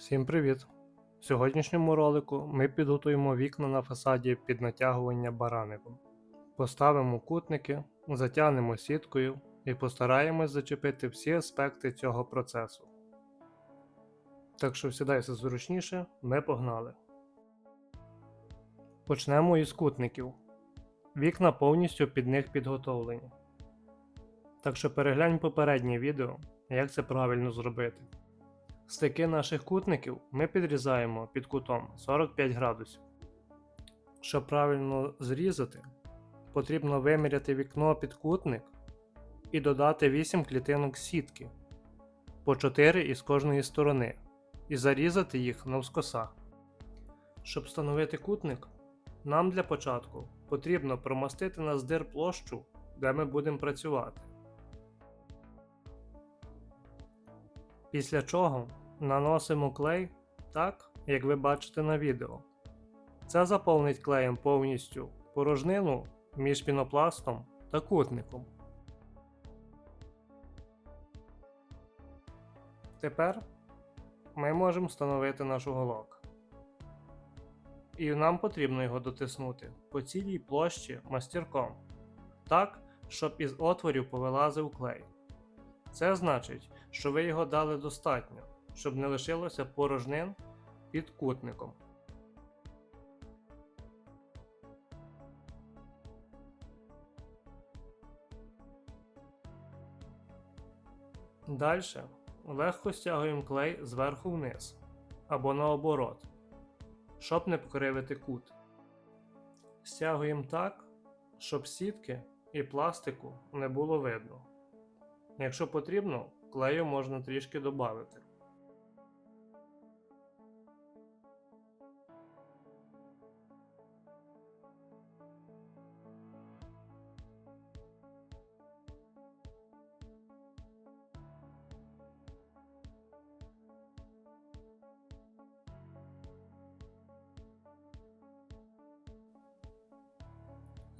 Всім привіт! В сьогоднішньому ролику ми підготуємо вікна на фасаді під натягування бараником. Поставимо кутники, затягнемо сіткою і постараємось зачепити всі аспекти цього процесу. Так що сідайся зручніше, ми погнали. Почнемо із кутників. Вікна повністю під них підготовлені. Так що переглянь попереднє відео, як це правильно зробити. Стики наших кутників ми підрізаємо під кутом 45 градусів. Щоб правильно зрізати, потрібно виміряти вікно під кутник і додати 8 клітинок сітки по 4 із кожної сторони і зарізати їх навскоса. Щоб встановити кутник, нам для початку потрібно промастити на здир площу, де ми будемо працювати. Після чого наносимо клей так, як ви бачите на відео. Це заповнить клеєм повністю порожнину між пінопластом та кутником. Тепер ми можемо встановити наш уголок. І нам потрібно його дотиснути по цілій площі мастірком, так, щоб із отворів повилазив клей. Це значить, що ви його дали достатньо, щоб не лишилося порожнин під кутником. Далі легко стягуємо клей зверху вниз або наоборот, щоб не покривити кут. Стягуємо так, щоб сітки і пластику не було видно. Якщо потрібно, клею можна трішки додати.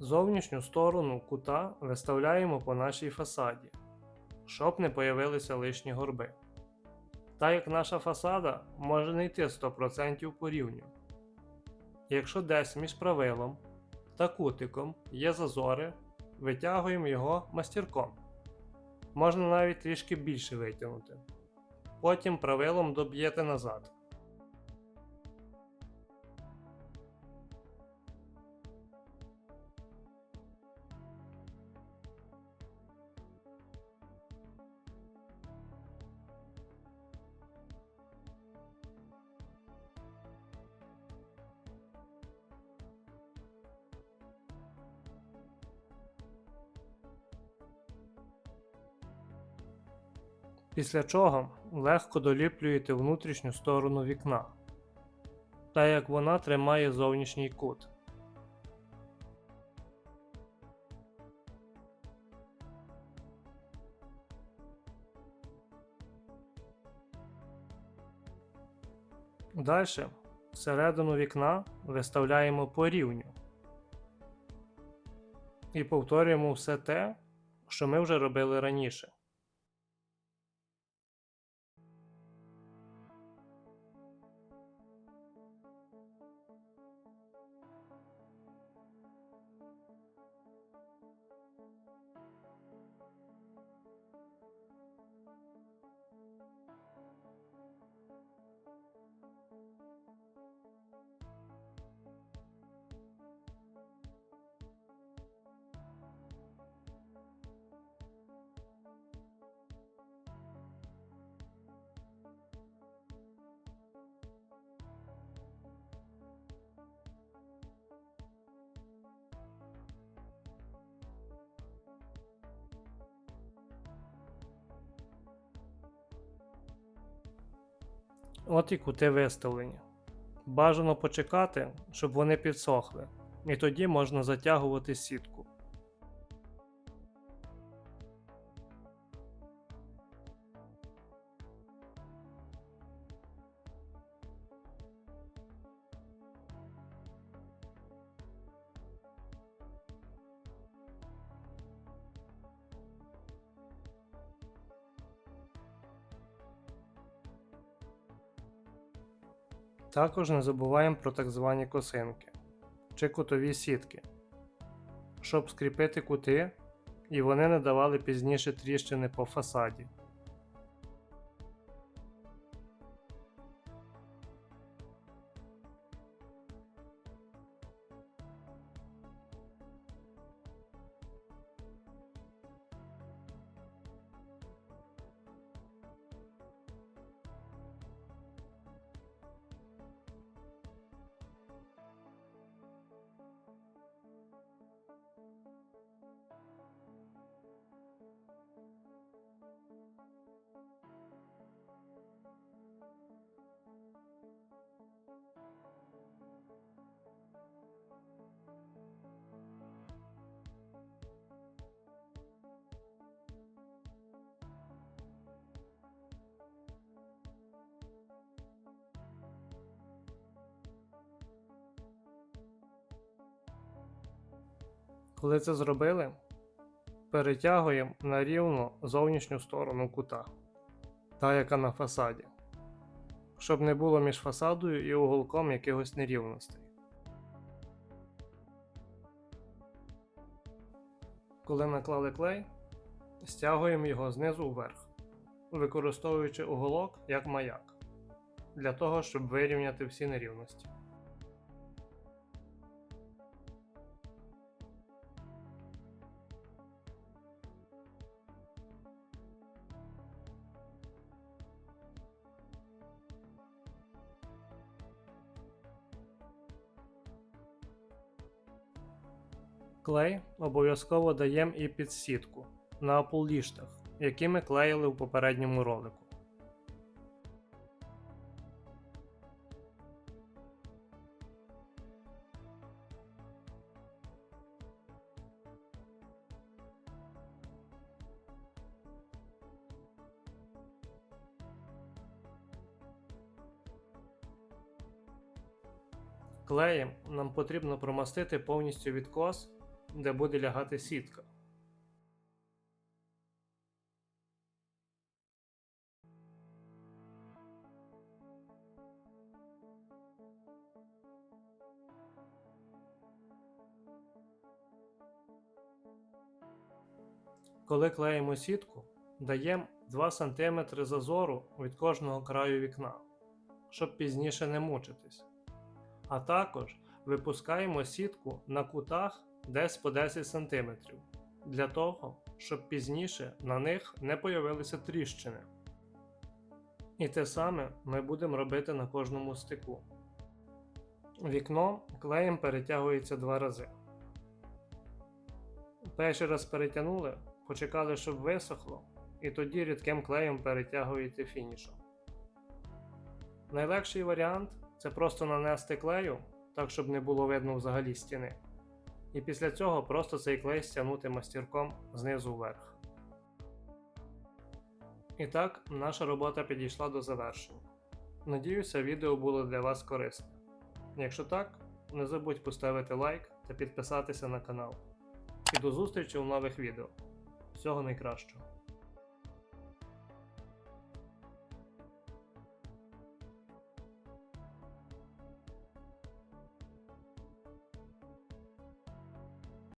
Зовнішню сторону кута виставляємо по нашій фасаді, щоб не появилися лишні горби. Так як наша фасада може не йти 100% по рівню. Якщо десь між правилом та кутиком є зазори, витягуємо його мастірком. Можна навіть трішки більше витягнути. Потім правилом доб'єте назад. Після чого легко доліплюєте внутрішню сторону вікна, так як вона тримає зовнішній кут. Далі всередину вікна виставляємо по рівню і повторюємо все те, що ми вже робили раніше. От і кути виставлені. Бажано почекати, щоб вони підсохли, і тоді можна затягувати сітку. Також не забуваємо про так звані косинки чи кутові сітки, щоб скріпити кути і вони не давали пізніше тріщини по фасаді. Коли це зробили, перетягуємо на рівну зовнішню сторону кута, та яка на фасаді, щоб не було між фасадою і уголком якихось нерівностей. Коли наклали клей, стягуємо його знизу вверх, використовуючи уголок як маяк, для того, щоб вирівняти всі нерівності. Клей обов'язково даємо і під сітку на аполліштах, які ми клеїли в попередньому ролику. Клеєм нам потрібно промастити повністю відкос, де буде лягати сітка. Коли клеїмо сітку, даємо 2 см зазору від кожного краю вікна, щоб пізніше не мучитись. А також випускаємо сітку на кутах десь по 10 см для того, щоб пізніше на них не появилися тріщини. І те саме ми будемо робити на кожному стику. Вікно клеєм перетягується два рази. Перший раз перетягнули, почекали, щоб висохло, і тоді рідким клеєм перетягуєте фінішом. Найлегший варіант це просто нанести клею, так щоб не було видно взагалі стіни. І після цього просто цей клей стягнути мастірком знизу вверх. І так, наша робота підійшла до завершення. Надіюся, відео було для вас корисне. Якщо так, не забудь поставити лайк та підписатися на канал. І до зустрічі у нових відео. Всього найкращого!